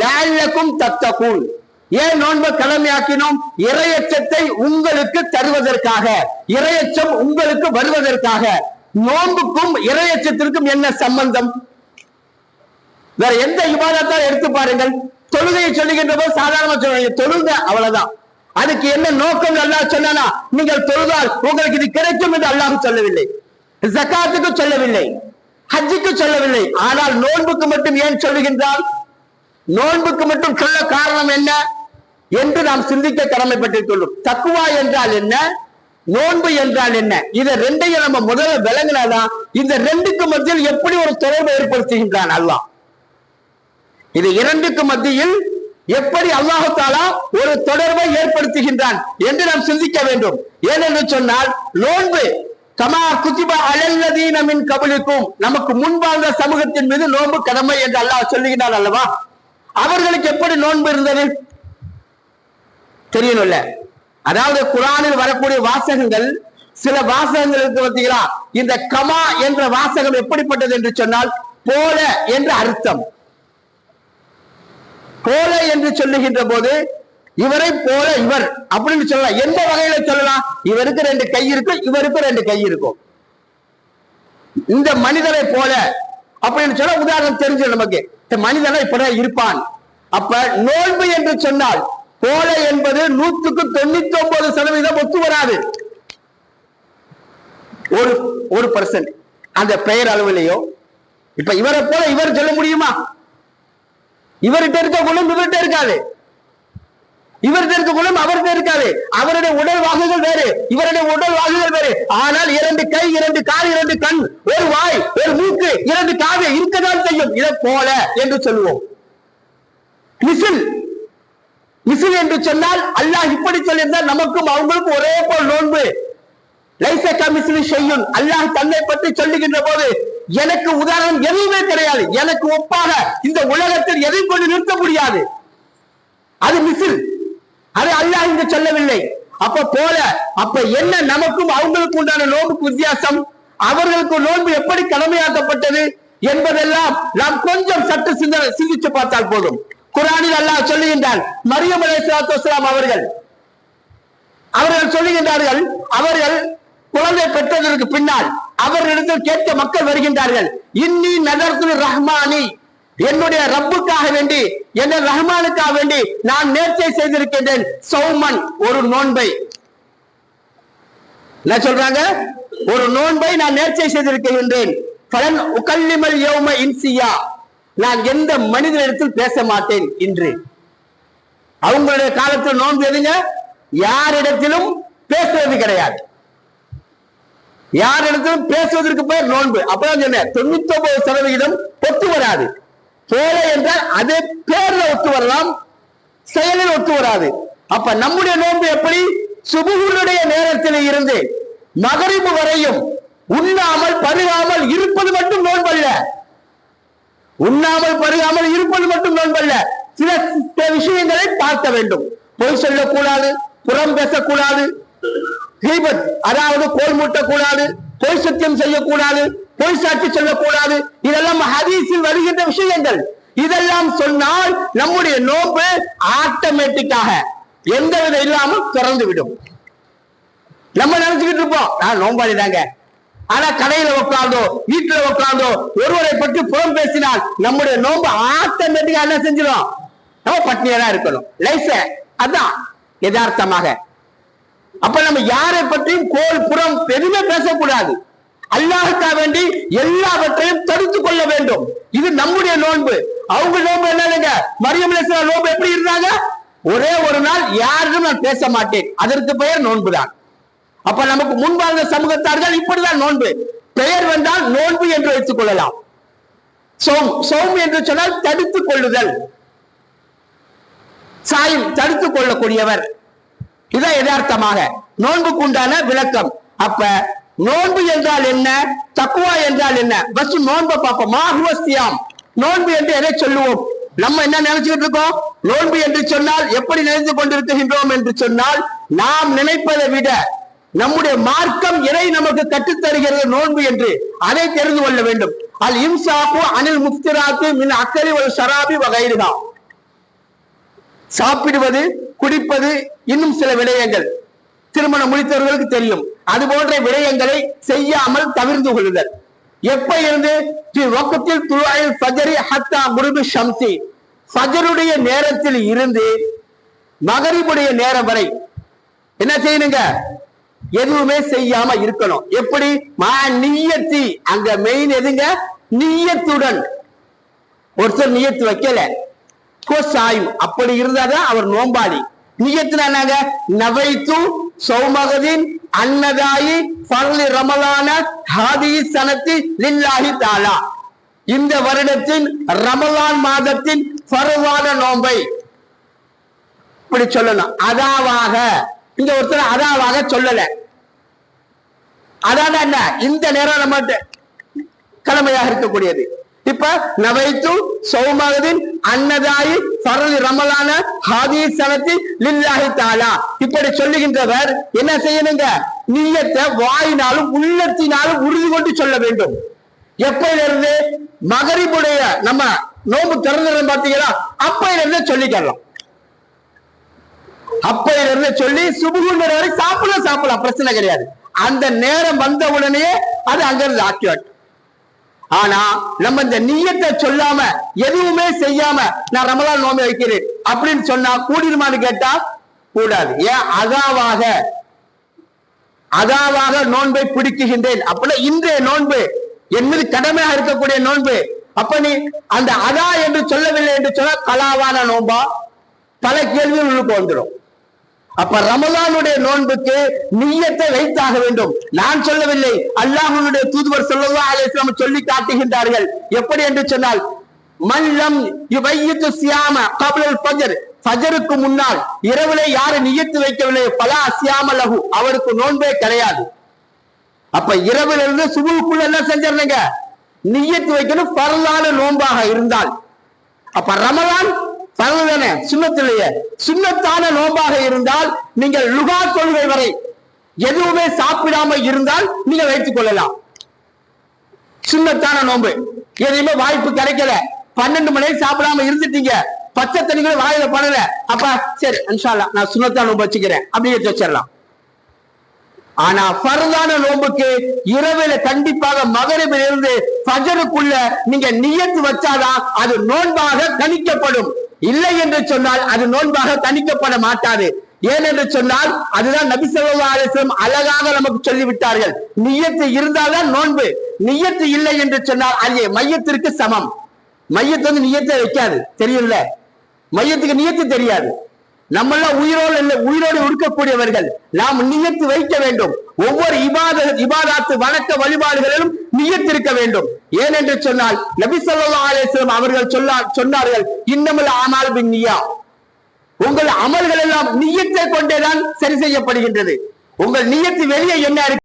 லால்லக்கும் தத்தகுள் ஏன் நோன்பை கடமையாக்கினோம்? இரையச்சத்தை உங்களுக்கு தருவதற்காக. இரையச்சம் உங்களுக்கு வருவதற்காக. நோன்புக்கும் இரையச்சத்திற்கும் என்ன சம்பந்தம்? வேற எந்த விவாதத்தால் எடுத்து பாருங்கள். தொழுகையை சொல்லுகின்ற போது சாதாரணமா சொல்லுங்க தொழுங்க அவ்வளவுதான். அதுக்கு என்ன நோக்கம் அல்லாஹ் சொன்னா நீங்கள் தொழுதால் உங்களுக்கு இது கிடைக்கும் என்று அல்லாஹ் சொல்லவில்லை. ஜக்காத்துக்கு சொல்லவில்லை. ஹஜ்ஜுக்கு சொல்லவில்லை. ஆனால் நோன்புக்கு மட்டும் ஏன் சொல்லுகின்றால் நோன்புக்கு மட்டும் சொல்ல காரணம் என்ன என்று நாம் சிந்திக்க கடமைப்பட்டிருக்கிறோம் தக்குவா என்றால் என்ன? நோன்பு என்றால் என்ன? இதை ரெண்டையும் நம்ம முதல்ல விளங்கினாதான் இந்த ரெண்டுக்கு மத்தியில் எப்படி ஒரு தொடர்பு ஏற்படுத்துகின்றான் அல்லாஹ். இது இரண்டுக்கு மத்தியில் எப்படி அல்லாஹு தாலா ஒரு தொடர்பை ஏற்படுத்துகின்றான் என்று நாம் சிந்திக்க வேண்டும். ஏனென்று சொன்னால் நோன்பு கமா குத்திபா அழல்லதீனமின் கபலுக்கும் கபலிக்கும் நமக்கு முன்பார்ந்த சமூகத்தின் மீது நோன்பு கடமை என்று அல்லாஹ் சொல்லுகிறான் அல்லவா? அவர்களுக்கு எப்படி நோன்பு இருந்தது? தெரியணும்ல. அதாவது குரானில் வரக்கூடிய வாசகங்கள் சில வாசகங்கள் இருக்கு பார்த்தீங்களா? இந்த கமா என்ற வாசகம் எப்படிப்பட்டது என்று சொன்னால் போல என்ற அர்த்தம். போல என்று சொல்லுகின்ற போது இவரை போல இவர் அப்படின்னு சொல்லலாம். எந்த வகையில சொல்லலாம்? இவருக்கு ரெண்டு கை இருக்கும் இவருக்கு ரெண்டு கை இருக்கும். இந்த மனிதரை போல அப்படின்னு சொன்னா உதாரணம் தெரிஞ்சு நமக்கு. மனிதனா இப்படிதான் இருப்பான். அப்ப நோன்பு என்று சொன்னால் போல என்பது நூற்றுக்கு தொண்ணூத்தி ஒன்பது சதவீதம் ஒத்து வராது. ஒரு ஒரு பர்சன்ட் அந்த பெயர் அளவிலேயோ இப்ப இவரை போல இவர் சொல்ல முடியுமா? இவர்கிட்ட இருக்க குணம் இவர்கிட்ட இருக்காது. இவர்கிட்ட இருக்க குணம் அவர்கிட்ட இருக்காது. அவருடைய உடல் வாகுகள் வேறு இவருடைய உடல் வாகுகள் வேறு. ஆனால் இரண்டு கை இரண்டு கால் இரண்டு கண் ஒரு வாய் ஒரு மூக்கு இரண்டு காது இருக்கதான் செய்யும் இதை போல என்று சொல்லுவோம். மிசில் மிசில் என்று சொன்னால் அல்லாஹ் இப்படி சொல்லியிருந்தால் நமக்கும் அவங்களுக்கும் ஒரே போல் நோன்பு. லைசக்கா மிசிலி செய்யும் அல்லாஹ் தன்னை பற்றி சொல்லுகின்ற போது எனக்கு உதாரணம் எதுவுமே கிடையாது. எனக்கு ஒப்பாக இந்த உலகத்தில் எதை கொண்டு நிறுத்த முடியாது. அது மிசில் அது அல்லாஹ் இங்கு சொல்லவில்லை. அப்ப போல அப்ப என்ன நமக்கும் அவங்களுக்கு உண்டான நோன்புக்கு வித்தியாசம்? அவர்களுக்கு நோன்பு எப்படி கடமையாக்கப்பட்டது? என்பதெல்லாம் நாம் கொஞ்சம் சற்று சிந்தனை சிந்திச்சு பார்த்தால் போதும். குரானில் அல்லாஹ் சொல்லுகின்றான் மரியம் அலைஹிஸ்ஸலாத்து அவர்கள் அவர்கள் சொல்லுகின்றார்கள் அவர்கள் குழந்தை பெற்றதற்கு பின்னால் அவர்களிடத்தில் கேட்க மக்கள் வருகின்றார்கள். இன்னி நகர்த்து ரஹ்மானி என்னுடைய ரப்புக்காக வேண்டி என் ரஹ்மானுக்காக வேண்டி நான் நேர்ச்சை செய்திருக்கின்றேன். சௌமன் ஒரு நோன்பை. என்ன சொல்றாங்க? ஒரு நோன்பை நான் நேர்ச்சை செய்திருக்கின்றேன். பலன் உகல்லிமல் யோம இன்சியா. நான் எந்த மனிதனிடத்தில் பேச மாட்டேன் இன்று. அவங்களுடைய காலத்தில் நோன்பு எதுங்க? யாரிடத்திலும் பேசுவது கிடையாது. யாரிடத்திலும் பேசுவதற்கு பேர் நோன்பு. அப்பதான் சொன்னேன் தொண்ணூத்தி ஒன்பது சதவிகிதம் ஒத்து வராது. போல என்றால் அதே பேர்ல ஒத்து வரலாம் செயலில் ஒத்து வராது. அப்ப நம்முடைய நோன்பு எப்படி? சுபுகளுடைய நேரத்தில் இருந்து மகரிபு வரையும் உண்ணாம பருகாமல் இருப்பது மட்டும் நோன்பல்ல. உண்ணாமல் பருகாமல் இருப்பது மட்டும் நோன்பல்ல. சில சில விஷயங்களை பார்க்க வேண்டும். பொய் சொல்லக்கூடாது புறம் பேசக்கூடாது ஹீபத் அதாவது கோல் மூட்டக்கூடாது பொய் சத்தியம் செய்யக்கூடாது பொய் சாட்சி சொல்லக்கூடாது. இதெல்லாம் ஹதீஸில் வருகின்ற விஷயங்கள். இதெல்லாம் சொன்னால் நம்முடைய நோன்பு ஆட்டோமேட்டிக்காக எந்த விதம் இல்லாமல் திறந்து விடும் நம்ம நினைச்சுக்கிட்டு இருப்போம் நான் நோம்பாளி தாங்க ஆனா கடையில உட்கார்ந்தோ வீட்டுல உட்கார்ந்தோ ஒருவரை பற்றி புறம் பேசினால் நம்முடைய நோம்பு ஆட்டோமேட்டிக்கா என்ன செஞ்சிடும் நம்ம பட்னியா தான் இருக்கணும். லைஃப் அதான் யதார்த்தமாக. அப்ப நம்ம யாரை பற்றியும் கோல் புறம் எதுவுமே பேசக்கூடாது. அல்லாஹுக்கா வேண்டி எல்லாவற்றையும் தடுத்துக் கொள்ள வேண்டும். இது நம்முடைய நோன்பு. அவங்க நோன்பு என்னதுங்க? மரியம் நோன்பு எப்படி இருந்தாங்க? ஒரே ஒரு நாள் யாருக்கும் நான் பேச மாட்டேன். அதற்கு பெயர் நோன்புதான். அப்ப நமக்கு முன்பார்ந்த சமூகத்தார்கள் இப்படிதான் நோன்பு. பெயர் வந்தால் நோன்பு என்று வைத்துக் கொள்ளலாம். சோம் சோம் என்று சொன்னால் தடுத்துக் கொள்ளுதல். சாயம் தடுத்துக் கொள்ளக்கூடியவர். இதான் யதார்த்தமாக. நோன்புக்கு உண்டான விளக்கம். அப்ப நோன்பு என்றால் என்ன? தக்குவா என்றால் என்ன? பஸ் நோன்பை பார்ப்போம். மாகுவஸ்தியாம் நோன்பு என்று எதை சொல்லுவோம்? நம்ம என்ன நினைச்சுக்கிட்டு இருக்கோம்? நோன்பு என்று சொன்னால் எப்படி நினைத்து கொண்டிருக்கின்றோம் என்று சொன்னால் நாம் நினைப்பதை விட நம்முடைய மார்க்கம் எதை நமக்கு கற்றுத் தருகிறது நோன்பு என்று அதை தெரிந்து கொள்ள வேண்டும். அல் இம்சாப்பு அனில் முஃப்திராத்து மின் அக்கலி ஒரு சராபி வகைருகா சாப்பிடுவது குடிப்பது இன்னும் சில விடயங்கள். திருமணம் முடித்தவர்களுக்கு தெரியும். அது போன்ற விடயங்களை செய்யாமல் தவிர்த்து கொள்ளுதல். எப்ப இருந்து ரொக்கத்தில் துளாயில் ஃபஜரி ஹத்தா முருகு ஷம்சி. ஃபஜருடைய நேரத்தில் இருந்து மகரிபுடைய நேரம் வரை. என்ன செய்யணுங்க? எதுவுமே செய்யாம இருக்கணும். எப்படி? மா நீயத்தி. அங்க மெயின் எதுங்க? நீயத்துடன். ஒருத்தர் நியத்து வைக்கல. சாயும் அப்படி இருந்தாதான் அவர் நோம்பாளி. நீயத்துனாங்க நவைத்து சௌமகதின் அன்னதாயி பரலி ரமலான ஹாதி சனத்தி லில்லாஹி தாலா இந்த வருடத்தின் ரமலான் மாதத்தின் பருவான நோன்பை. இப்படி சொல்லணும். அதாவாக இங்க ஒருத்தர் அதாவாக சொல்லல. அதான் என்ன? இந்த நேரம் நம்ம கடமையாக இருக்கக்கூடியது. இப்ப நவைத்து சௌமகதின் அன்னதாயி பரலி ரமலான ஹாதி சனத்தி லில்லாஹி தாலா இப்படி சொல்லுகின்றவர் என்ன செய்யணுங்க? நீயத்தை வாயினாலும் உள்ளத்தினாலும் உறுதி கொண்டு சொல்ல வேண்டும். எப்பையிலிருந்து மகரிபுடைய நம்ம நோம்பு திறந்தது பாத்தீங்களா அப்பையிலிருந்து சொல்லிக்கலாம் அப்பையிலிருந்து சொல்லி சுபுகுன்ற வரை சாப்பிடலாம் சாப்பிடலாம். பிரச்சனை கிடையாது. அந்த நேரம் வந்த உடனே அது அங்கிருந்து ஆக்டிவேட் ஆனா நம்ம இந்த நீயத்தை சொல்லாம எதுவுமே செய்யாம நான் ரமலான் நோம்பி வைக்கிறேன் அப்படின்னு சொன்னா கூடிருமான்னு கேட்டா கூடாது. ஏன்? அதாவாக அதாவாக நோன்பை பிடிக்குகின்றேன். அப்படின்னா இன்றைய நோன்பு என்பது கடமையாக இருக்கக்கூடிய நோன்பு. அப்ப நீ அந்த அதா என்று சொல்லவில்லை என்று சொன்னா கலாவான நோன்பா? பல கேள்விகள் உள்ளுக்கு வந்துடும். அப்ப ரமலானுடைய நோன்புக்கு நீயத்தை வைத்தாக வேண்டும். நான் சொல்லவில்லை. அல்லாஹனுடைய தூதுவர் சொல்லவா அலிஸ்லாம் சொல்லி காட்டுகின்றார்கள். எப்படி என்று சொன்னால் மல்லம் யுவையித்து சியாம கபலல் பஜர் பஜருக்கு முன்னால் இரவுல யாரு நியத்து வைக்கவில்லை. பலா சியாம லகு அவருக்கு நோன்பே கிடையாது. அப்ப இரவுல இருந்து சுபுக்குள்ள என்ன செஞ்சிருந்தீங்க நியத்து வைக்கணும். பரலான நோன்பாக இருந்தால். அப்ப ரமலான் பரவுதானே சுண்ணத்திலேயே. சுண்ணத்தான நோம்பாக இருந்தால் நீங்கள் லுகா தொழுகை வரை எதுவுமே சாப்பிடாம இருந்தால் நீங்க வைத்துக் கொள்ளலாம். சுண்ணத்தான நோன்பு. எதையுமே வாய்ப்பு கிடைக்கல. பன்னெண்டு மணி சாப்பிடாம இருந்துட்டீங்க. பச்சை தண்ணிகளை வாயில படல. அப்பா சரி இன்ஷால்லா நான் சுண்ணத்தான நோன்பு வச்சுக்கிறேன். அப்படின்னு வச்சிடலாம். ஆனா பரதான நோம்புக்கு இரவுல கண்டிப்பாக மகரிபில் இருந்து பஜருக்குள்ள நீங்க நியத்து வச்சாதான் அது நோன்பாக கணிக்கப்படும். இல்லை என்று சொன்னால் அது நோன்பாக தணிக்கப்பட மாட்டாது. ஏனென்று சொன்னால் அதுதான் நபி அழகாக நமக்கு சொல்லிவிட்டார்கள். நியத்து இருந்தால்தான் நோன்பு. நியத்து இல்லை என்று சொன்னால் அது மையத்திற்கு சமம். மையத்தை வந்து நியத்தை வைக்காது. தெரியும்ல? மையத்துக்கு நியத்து தெரியாது. நம்மெல்லாம் உயிரோடு இல்லை உயிரோடு இருக்கக்கூடியவர்கள். நாம் நியத்து வைக்க வேண்டும். ஒவ்வொரு இபாத இபாதாத்து வணக்க வழிபாடுகளிலும் நியத்து இருக்க வேண்டும். ஏனென்று சொன்னால் நபி சொல்லா அலைஹி அவர்கள் சொல்ல சொன்னார்கள் இன்னமல் ஆனால் பின் நியா. உங்கள் அமல்கள் எல்லாம் நியத்தை கொண்டேதான் சரி செய்யப்படுகின்றது. உங்கள் நியத்து வெளியே என்ன இருக்கு?